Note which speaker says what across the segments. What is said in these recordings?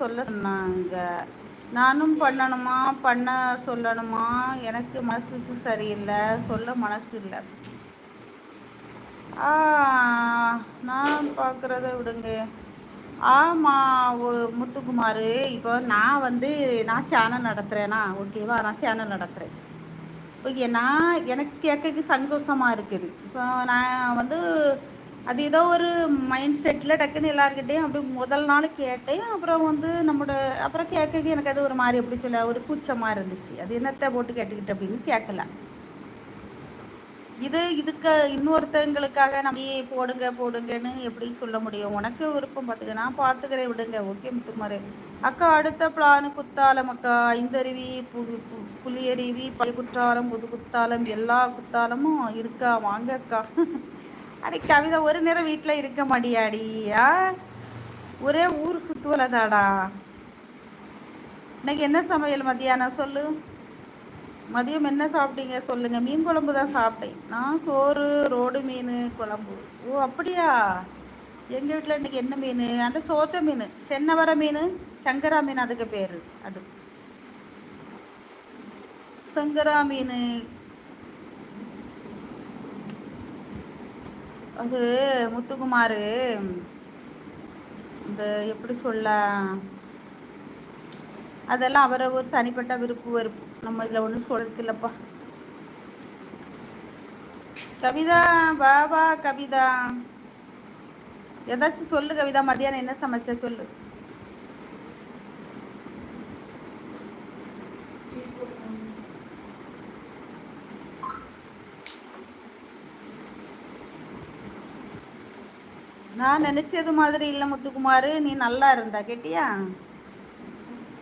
Speaker 1: சொல்ல சொன்னாங்க. நானும் பண்ணணுமா? பண்ண சொல்லணுமா? எனக்கு மனசுக்கு சரியில்லை. சொல்ல மனசு இல்லை நான் பார்க்குறத விடுங்க. ஆமாம் முத்துக்குமார் இப்போ நான் வந்து நான் சேனல் நடத்துகிறேனா ஓகேவா நான் சேனல் நடத்துகிறேன் ஓகே நான் எனக்கு கேட்கக்கு சந்தோஷமாக இருக்குது. இப்போ நான் வந்து அது ஏதோ ஒரு மைண்ட் செட்டில் டக்குன்னு எல்லாருக்கிட்டேயும் அப்படி முதல் நாள் கேட்டேன் அப்புறம் வந்து நம்மளோட அப்புறம் கேட்கக்கு எனக்கு அது ஒரு மாதிரி எப்படி சொல்ல ஒரு கூச்சமாக இருந்துச்சு. அது என்னத்தை போட்டு கேட்டுக்கிட்டு அப்படின்னு கேட்கல. இது இதுக்கு இன்னொருத்தவங்களுக்காக நம்ம போடுங்க போடுங்கன்னு எப்படி சொல்ல முடியும்? உனக்கு விருப்பம் பார்த்துக்க நான் பார்த்துக்கிறேன் விடுங்க. ஓகே முத்துக்குமார் அக்கா அடுத்த பிளானு குத்தாலம் அக்கா. ஐந்தருவி பு பு- புலியருவி பழைய குற்றாலம் புது குத்தாலம் எல்லா குத்தாலமும் இருக்கா? வாங்க அக்கா. அடி கவிதை ஒரு நேரம் வீட்டில் இருக்க மாட்டியாடி? ஒரே ஊர் சுற்றுவலதாடா இன்னைக்கு என்ன சமையல் மதியானம் சொல்லு? மதியம் என்ன சாப்பிட்டீங்க சொல்லுங்க. மீன் குழம்பு தான் சாப்பிட்டேன். நான் சோறு ரோடு மீன் குழம்பு. ஓ அப்படியா? எங்கள் வீட்டில் இன்னைக்கு என்ன மீன்? அந்த சோத்த மீன். சென்னவர மீன் சங்கரா மீன் அதுக்கு பேர். அது. சங்கரா மீன். அது முத்துக்குமார் இந்த எப்படி சொல்ல அதெல்லாம் அவரை ஒரு தனிப்பட்ட விருப்பு வெறுப்பு நம்ம இதில் ஒன்றும் சொல்றதுக்கு இல்லைப்பா. கவிதா பாபா வா கவிதா. ஏதாச்சும் சொல்லு கவிதா மதியானம் என்ன சமைச்ச சொல்லு. நான் நினச்சது மாதிரி இல்லை முத்துக்குமார். நீ நல்லா இருந்தா கேட்டியா?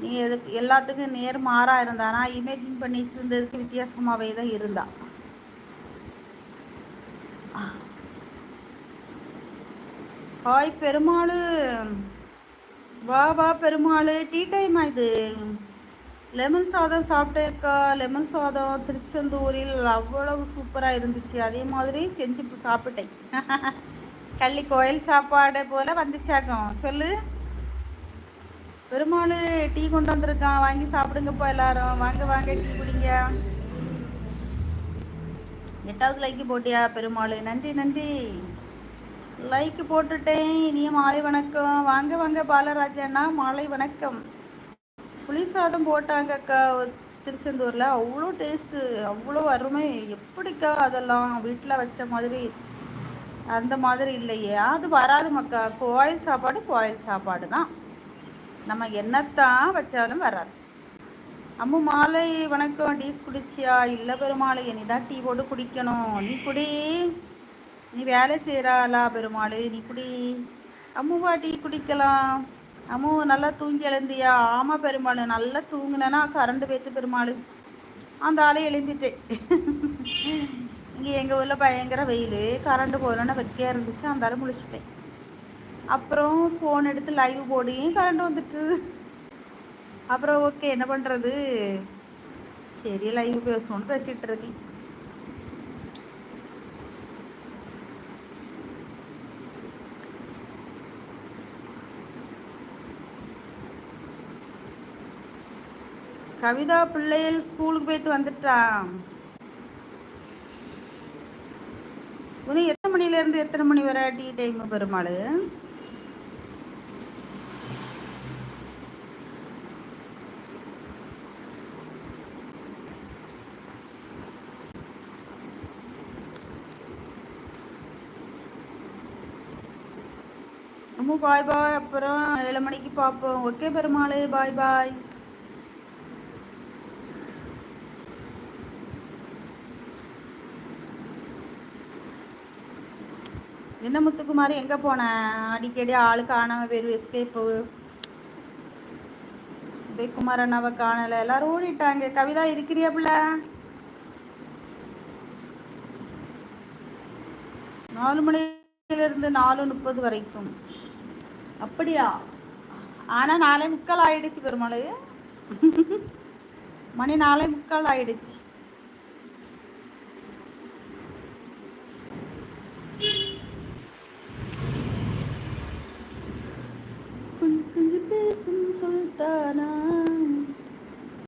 Speaker 1: நீ எதுக்கு எல்லாத்துக்கும் நேர் மாறாக இருந்தா நான் இமேஜின் பண்ணி இருந்ததுக்கு வித்தியாசமாகவே தான் இருந்தா. ஹாய் பெருமாள். வா வா பெருமாள். டீ டைம் இது? லெமன் சாதம் சாப்பிட்டேக்கா. லெமன் சாதம் திருச்செந்தூரில் அவ்வளவு சூப்பராக இருந்துச்சு. அதே மாதிரி செஞ்சு சாப்பிட்டேன். கள்ளி கோயில் சாப்பாடு போல் வந்துச்சாக்கும். சொல்லு. பெருமாள் டீ கொண்டு வந்திருக்கான். வாங்கி சாப்பிடுங்கப்பா எல்லாரும். வாங்க வாங்க டீ குடிங்க. எட்டாவது லைக்கு போட்டியா பெருமாள்? நன்றி நன்றி. லைக் போட்டுட்டேன். இனிய மாலை வணக்கம். வாங்க வாங்க பாலராஜண்ணா மாலை வணக்கம். புளி சாதம் போட்டாங்கக்கா திருச்செந்தூரில். அவ்வளோ டேஸ்ட்டு அவ்வளோ அருமை. எப்படிக்கா அதெல்லாம் வீட்டில் வச்ச மாதிரி அந்த மாதிரி இல்லையே. அது வராது மக்கா. கோயில் சாப்பாடு கோயில் சாப்பாடு தான். நம்ம என்னத்தான் வச்சாலும் வராது. அம்மு மாலை வணக்கம். டீஸ் குடிச்சியா? இல்லை பெருமாளை நீ தான் டீ போட்டு குடிக்கணும். நீ குடி. நீ வேலை செய்கிறாளா பெருமாள்? நீ குடி. அம்முவா டீ குடிக்கலாம். அம்மு நல்லா தூங்கி எழுந்தியா? ஆமாம் பெருமாள். நல்லா தூங்குனேன்னா கரண்ட் போயிட்டு பெருமாள். அந்த ஆளே எழும்பிட்டேன் இங்கே எங்கள் ஊரில் பயங்கர வெயில். கரண்ட் போகலன்னு வைக்க இருந்துச்சு. அந்த ஆளை முழிச்சிட்டேன். அப்புறம் ஃபோன் எடுத்து லைவ் போடியும் கரண்ட் வந்துட்டு. அப்புறம் ஓகே என்ன பண்ணுறது சரி லைவ் பேசணும்னு பேசிகிட்டு இருக்கேன். கவிதா பிள்ளைகள் ஸ்கூலுக்கு போயிட்டு வந்துட்டா உனக்கு எத்தனை மணிலேருந்து எத்தனை மணி வரை டீ டைம் பெருமாள்? அம்மா பாய் பாய் அப்புறம் ஏழு மணிக்கு பார்ப்போம். ஓகே பெருமாள் பாய் பாய் என்ன முத்துக்குமார் எங்கே போன? அடிக்கடி ஆளு காணாம பேர் எஸ்கேப்பு உதயகுமார் அண்ணாவை காணலை. எல்லாரும் ஓடிட்டாங்க. கவிதா இருக்கிறியா பிள்ளை நாலு மணியிலிருந்து நாலு முப்பது வரைக்கும். அப்படியா? ஆனால் நாளை முக்கால் ஆயிடுச்சு பெருமாள். மணி நாளை முக்கால் ஆயிடுச்சு. ಸುಲ್ತಾನಾ